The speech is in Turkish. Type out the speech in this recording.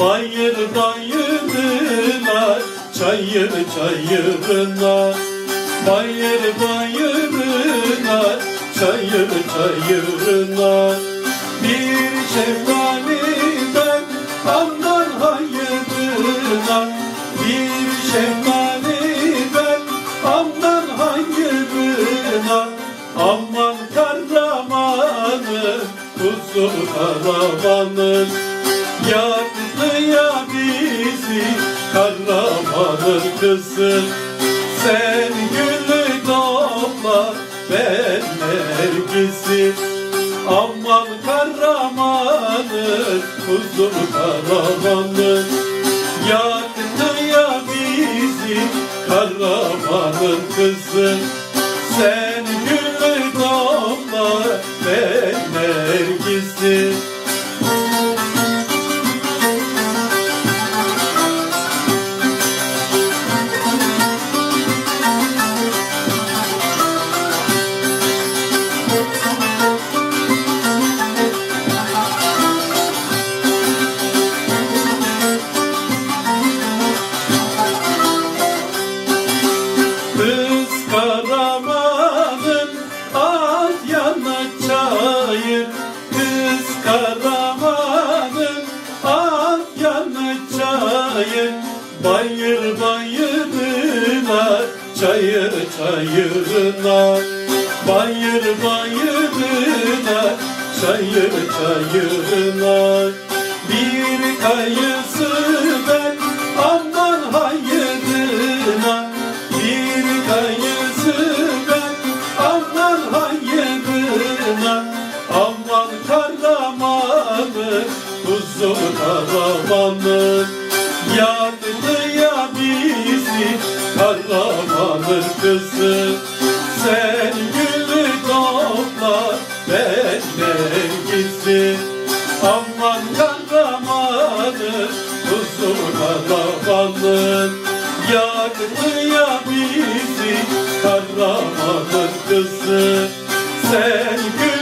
Bayır bayırına, çayır çayırına. Bayır bayırına, çayır çayırına. Bir şeftaliden aman hayırına. Bir şeftaliden aman hayırına. Aman kahramanı, kuzu karavanın Yaktı ya bizi kahramanın kızı. Sen gülü topla ben nergisi. Aman kahramanın kuzu karavanın Yaktı ya bizi kahramanın kızı çayır Bayır bayırına çayır çayırına. Bayır bayırına çayır çayırına. Bir kayısı ben aman hayırına. Bir kayısı ben aman hayırına. Aman kahramanı kuzu karavanı Yandı ya bizi kahramanın kızı Sen gülü topla ben nergisi Aman kahramanı kuzu karavanın Yaktı ya bizi kahramanın kızı Sen gül